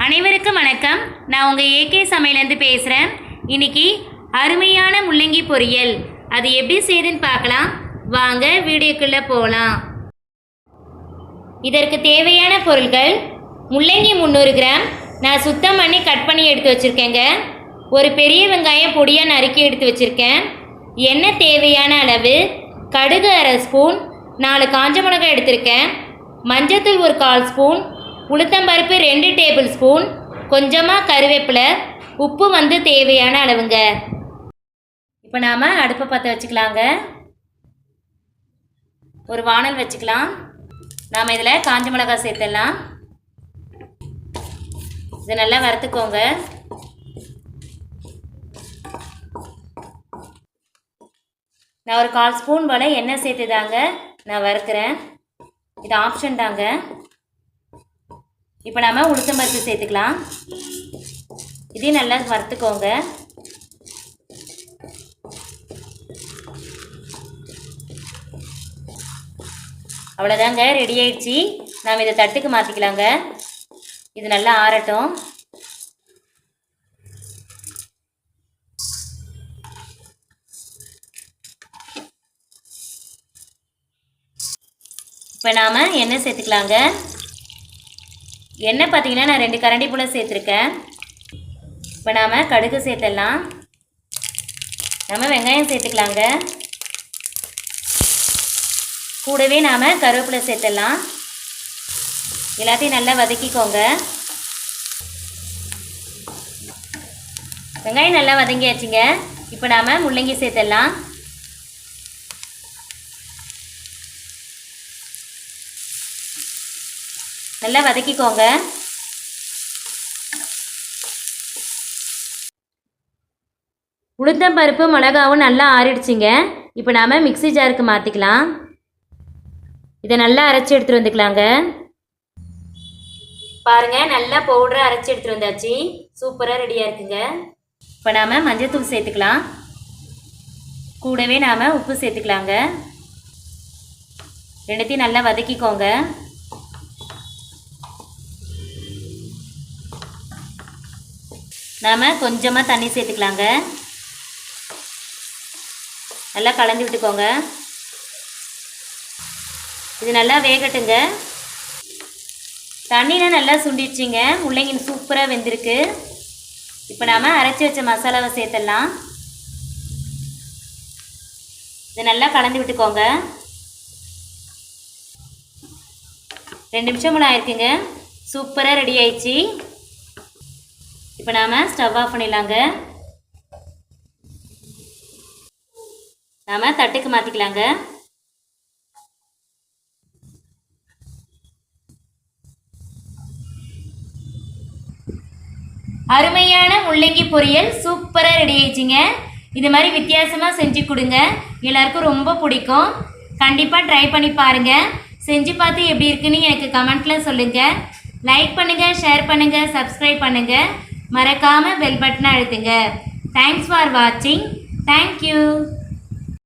அனைவருக்கும் வணக்கம். நான் உங்கள் ஏகே சமையலேருந்து பேசுகிறேன் இன்னைக்கு அருமையான முள்ளங்கி பொரியல். அது எப்படி செய்யுதுன்னு பார்க்கலாம். வாங்க வீடியோக்குள்ளே போகலாம் இதற்கு தேவையான பொருட்கள் முள்ளங்கி முந்நூறு கிராம். நான் சுத்தம் பண்ணி கட் பண்ணி எடுத்து வச்சுருக்கேங்க. ஒரு பெரிய வெங்காயம் பொடியாக நறுக்கி எடுத்து வச்சுருக்கேன். எண்ணெய் தேவையான அளவு கடுகு அரை ஸ்பூன் நாலு காஞ்ச மிளகாய் எடுத்திருக்கேன். மஞ்சத்தூள் ஒரு கால் ஸ்பூன் உளுத்தம்பருப்பு ரெண்டு டேபிள் ஸ்பூன் கொஞ்சமாக கருவேப்பிலை உப்பு வந்து தேவையான அளவுங்க. இப்போ நாம் அடுப்பை பற்ற வச்சுக்கலாங்க. ஒரு வானல் வச்சுக்கலாம். நாம் இதில் காஞ்ச மிளகாய் சேர்த்துடலாம். இதை நல்லா வறுத்துக்கோங்க. நான் ஒரு கால் ஸ்பூன் போல் எண்ணெய் சேர்த்து தாங்க நான் வறுக்கிறேன். இது ஆப்ஷன் தாங்க. இப்போ நாம் உளுத்தம்பருப்பு சேர்த்துக்கலாம். இதையும் நல்லா வறுத்துக்கோங்க. அவ்வளோதாங்க ரெடி ஆயிடுச்சு. நாம் இதை தட்டுக்கு மாற்றிக்கலாங்க இது நல்லா ஆறட்டும். இப்போ நாம் எண்ணெய் சேர்த்துக்கலாங்க. எண்ணெய் பார்த்தீங்கன்னா நான் ரெண்டு கரண்டி போல் சேர்த்துருக்கேன். இப்போ நாம் கடுகு சேர்த்துடலாம் நம்ம வெங்காயம் சேர்த்துக்கலாங்க. கூடவே நாம் கருவேப்பிலை சேர்த்துடலாம் எல்லாத்தையும் நல்லா வதக்கிக்கோங்க. வெங்காயம் நல்லா வதங்கியாச்சுங்க. இப்போ நாம் முள்ளங்கி சேர்த்துடலாம் நல்லா வதக்கிக்கோங்க. உளுத்தம்பருப்பு மிளகாவும் நல்லா ஆறிடுச்சிங்க. இப்போ நாம் மிக்ஸி ஜாருக்கு மாற்றிக்கலாம் இதை நல்லா அரைச்சி எடுத்துகிட்டு வந்துக்கலாங்க. பாருங்கள் நல்லா பவுடரை அரைச்சி எடுத்துகிட்டு வந்தாச்சு. சூப்பராக ரெடியாக இருக்குங்க. இப்போ நாம் மஞ்சத்தூள் சேர்த்துக்கலாம். கூடவே நாம் உப்பு சேர்த்துக்கலாங்க. ரெண்டுத்தையும் நல்லா வதக்கிக்கோங்க. நாம் கொஞ்சமாக தண்ணி சேர்த்துக்கலாங்க. நல்லா கலந்து விட்டுக்கோங்க. இது நல்லா வேகட்டுங்க. தண்ணியில் நல்லா சுண்டிடுச்சிங்க. முள்ளங்கின் சூப்பராக வெந்திருக்கு. இப்போ நாம் அரைச்சி வச்ச மசாலாவை சேர்த்துடலாம். இது நல்லா கலந்து விட்டுக்கோங்க. ரெண்டு நிமிஷம் ஆயிருக்குங்க. சூப்பராக ரெடி ஆயிடுச்சு. இப்போ நாம் ஸ்டவ் ஆஃப் பண்ணிடலாங்க. நாம் தட்டுக்கு மாற்றிக்கலாங்க அருமையான முள்ளங்கி பொரியல் சூப்பராக ரெடி ஆயிடுச்சுங்க. இது மாதிரி வித்தியாசமாக செஞ்சு கொடுங்க. எல்லாருக்கும் ரொம்ப பிடிக்கும். கண்டிப்பாக ட்ரை பண்ணி பாருங்கள் செஞ்சு பார்த்து எப்படி இருக்குன்னு எனக்கு கமெண்ட்டில் சொல்லுங்கள் லைக் பண்ணுங்கள் ஷேர் பண்ணுங்கள் சப்ஸ்கிரைப் பண்ணுங்கள் மறக்காமல் பெல் பட்டனை அழுத்துங்க. தேங்க்ஸ் ஃபார் வாட்சிங் தேங்க்யூ